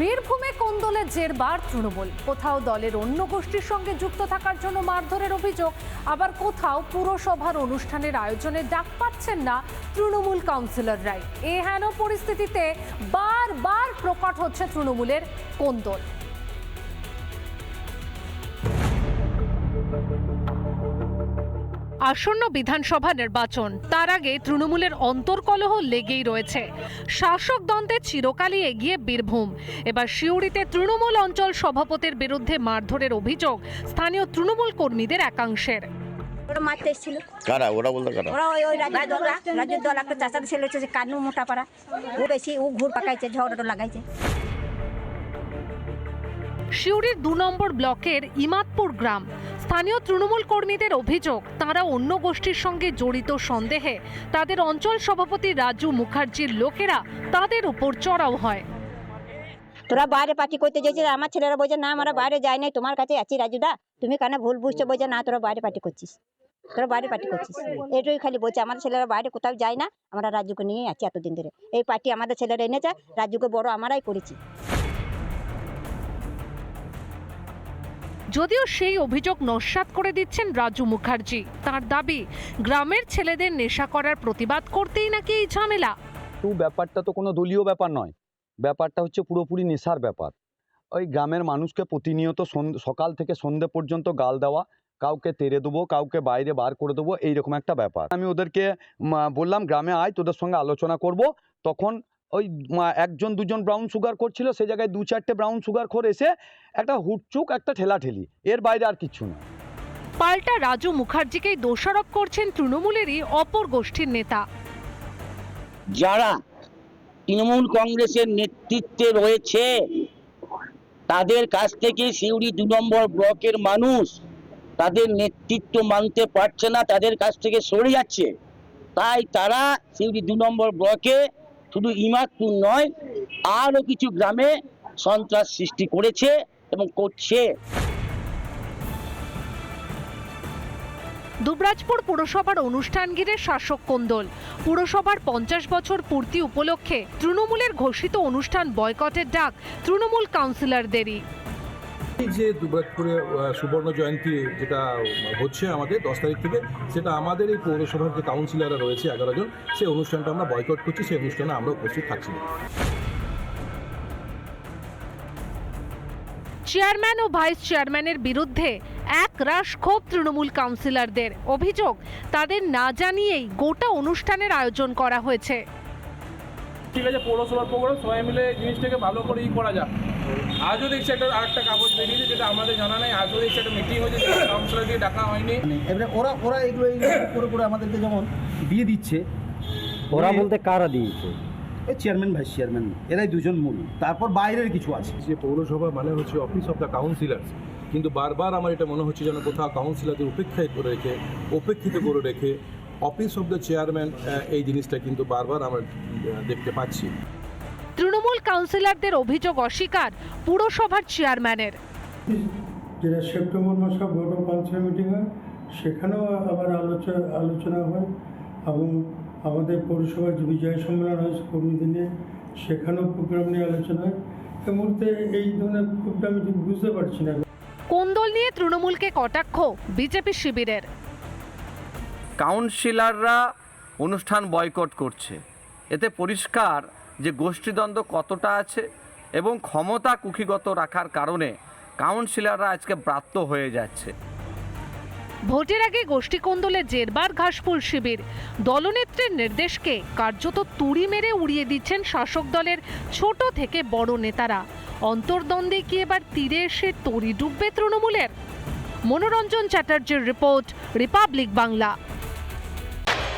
বীরভূমে কোন্দলে জেরবার তৃণমূল। কোথাও দলের অন্য গোষ্ঠীর সঙ্গে যুক্ত থাকার জন্য মারধরের অভিযোগ। আবার কোথাও পুরসভার অনুষ্ঠানের আয়োজনে ডাক পাচ্ছেন না তৃণমূল কাউন্সিলররাই। এ হেন পরিস্থিতিতে বারবার প্রকট হচ্ছে তৃণমূলের কোন্দল। আসন্ন বিধানসভা নির্বাচন। তার আগে তৃণমূলের অন্তর্কলহ লেগেই রয়েছে। শাসক দ্বন্দ্বে চিরকালই এগিয়ে বীরভূম। এবার সিউড়িতে তৃণমূল অঞ্চল সভাপতির বিরুদ্ধে মারধরের অভিযোগ স্থানীয় তৃণমূল কর্মীদের একাংশের। ওরা মারতে এসেছিল। কারা? ওরা বলতে কারা? ওরা ওই ওই রাজ্যের দল রাজ্যের দল একটা চাচার ছেলে হচ্ছে কানু মোটা পাড়া ও বেশি ও ঘুর পাকাইছে ঝগড়াটা লাগাইছে। সিউড়ির দু নম্বর ব্লকের ইমাদপুর গ্রাম স্থানীয় তৃণমূল কর্মীদের অভিযোগ, তারা অন্য গোষ্ঠীর সঙ্গে জড়িত সন্দেহে। তাদের অঞ্চল সভাপতি রাজু মুখার্জির লোকেরা তাদের উপর চড়াও হয়। তোরা বাইরে পার্টি করতে চাইছিস আমার ছেলেরা বলছে, না, আমরা বাইরে যাই নাই, তোমার কাছে আছি রাজুদা। তুমি কেন ভুল বুঝছ? বলছে, না, তোরা বাইরে পার্টি করছিস। তোরা বাইরে পার্টি করছিস। এটাই খালি বলছে, আমাদের ছেলেরা বাইরে কোথাও যায় না, আমরা রাজুকে নিয়ে আছি এতদিন ধরে। এই পার্টি আমাদের ছেলেরা এনেছে, রাজুকে বড় আমরাই করেছি। যদিও সেই অভিযোগ নস্যাৎ করে দিচ্ছেন রাজু মুখার্জি। তার দাবি, গ্রামের ছেলেদের নেশা করার প্রতিবাদ করতেই নাকি এই ঝামেলা? কিন্তু ব্যাপারটা তো কোনো দলীয় ব্যাপার নয়। ব্যাপারটা হচ্ছে পুরোপুরি নেশার ব্যাপার। ওই গ্রামের মানুষকে প্রতিনিয়ত সকাল থেকে সন্ধে পর্যন্ত গাল দেওয়া, কাউকে তেড়ে দেবো, কাউকে বাইরে বার করে দেবো, এইরকম একটা ব্যাপার। আমি ওদেরকে বললাম, গ্রামে আয়, তোদের সঙ্গে আলোচনা করব। তখন ওই একজন দুজন ব্রাউন সুগার করছিল সে জায়গায় দু চারটে ব্রাউন সুগার খোর এসে একটা হুটচুক একটা ঠেলাঠেলি। এর বাইরে আর কিচ্ছু না। পাল্টা রাজু মুখার্জিকেই দোষারোপ করছেন তৃণমূলেরই অপর গোষ্ঠীর নেতা। যারা তৃণমূল কংগ্রেসের নেতৃত্বে রয়েছে তাদের কাছ থেকে সিউড়ি দু নম্বর ব্লকের মানুষ তাদের নেতৃত্ব মানতে পারছে না তাদের কাছ থেকে সরে যাচ্ছে। তাই তারা সিউড়ি দু নম্বর ব্লকে শুধু ইমাদপুর নয়, আরও কিছু গ্রামে সন্ত্রাস সৃষ্টি করেছে এবং করছে। দুবরাজপুর পুরসভার অনুষ্ঠান ঘিরে শাসক কোন্দল। পুরসভার পঞ্চাশ বছর পূর্তি উপলক্ষে তৃণমূলের ঘোষিত অনুষ্ঠান বয়কটের ডাক তৃণমূল কাউন্সিলরদেরই। এই যে দুবরাজপুরে আহ, সুবর্ণ জয়ন্তী যেটা হচ্ছে আমাদের দশ তারিখ থেকে সেটা আমাদের এই পৌরসভার যে কাউন্সিলররা রয়েছে এগারো জন সেই অনুষ্ঠানটা আমরা বয়কট করছি সেই অনুষ্ঠানে আমরা উপস্থিত থাকছি চেয়ারম্যান ও ভাইস চেয়ারম্যানের বিরুদ্ধে এক রাশ ক্ষোভ তৃণমূল কাউন্সিলরদের অভিযোগ তাদের না জানিয়েই গোটা অনুষ্ঠানের আয়োজন করা হয়েছে। ঠিক আছে পৌরসভার প্রোগ্রাম সবাই মিলে জিনিসটাকে ভালো করে ই করা যাক। আজও দেখছি একটা আরেকটা কাগজ বেরিয়েছে যেটা আমাদের জানা নাই। আজও দেখছি একটা মিটিং হয়েছে যেটা কাউন্সিলর দিয়ে ডাকা হয়নি। এবারে ওরা ওরা এগুলো করে করে আমাদেরকে যেমন দিয়ে দিচ্ছে ওরা বলতে কারা দিয়েছে? এই চেয়ারম্যান ভাইস চেয়ারম্যান এরাই দুজন মূল। তারপর বাইরের কিছু আছে। যে পৌরসভা মানে হচ্ছে অফিস অফ দ্য কাউন্সিলার্স কিন্তু বারবার আমার এটা মনে হচ্ছে যেন কোথাও কাউন্সিলারদের উপেক্ষায় করে রেখে উপেক্ষিত করে রেখে অফিস অফ দ্য চেয়ারম্যান এই জিনিসটা কিন্তু বারবার আমরা দেখতে পাচ্ছি। তৃণমূল কাউন্সিলরদের অভিযোগ অস্বীকার পুরসভার চেয়ারম্যানের। যেটা সেপ্টেম্বর মাসে বড় কাউন্সিল মিটিং হয় সেখানেও আবার আলোচনা আলোচনা হয় এবং আমাদের পৌরসভার যে বিজয় সম্মেলন হয় কর্মীদের নিয়ে সেখানেও প্রোগ্রাম নিয়ে আলোচনা হয়। এই মুহূর্তে এই ধরনের প্রোগ্রাম আমি ঠিক বুঝতে পারছি না। কোন্দল নিয়ে তৃণমূলকে কটাক্ষ? বিজেপি শিবিরের। কাউন্সিলাররা অনুষ্ঠান বয়কট করছে। এতে পরিষ্কার যে গোষ্ঠীদ্বন্দ্ব কতটা আছে এবং ক্ষমতা কুক্ষিগত রাখার কারণে কাউন্সিলররা আজকে ব্রাত্য হয়ে যাচ্ছে। ভোটের আগে গোষ্ঠী কোন্দলে জেরবার ঘাসফুল শিবির। দলনেত্রীর নির্দেশকে কার্যত তুড়ি মেরে উড়িয়ে দিচ্ছেন শাসক দলের ছোট থেকে বড় নেতারা। অন্তর্দ্বন্দ্বে কি এবার তীরে এসে তরি ডুববে তৃণমূলের? মনোরঞ্জন চ্যাটার্জির রিপোর্ট, রিপাবলিক বাংলা।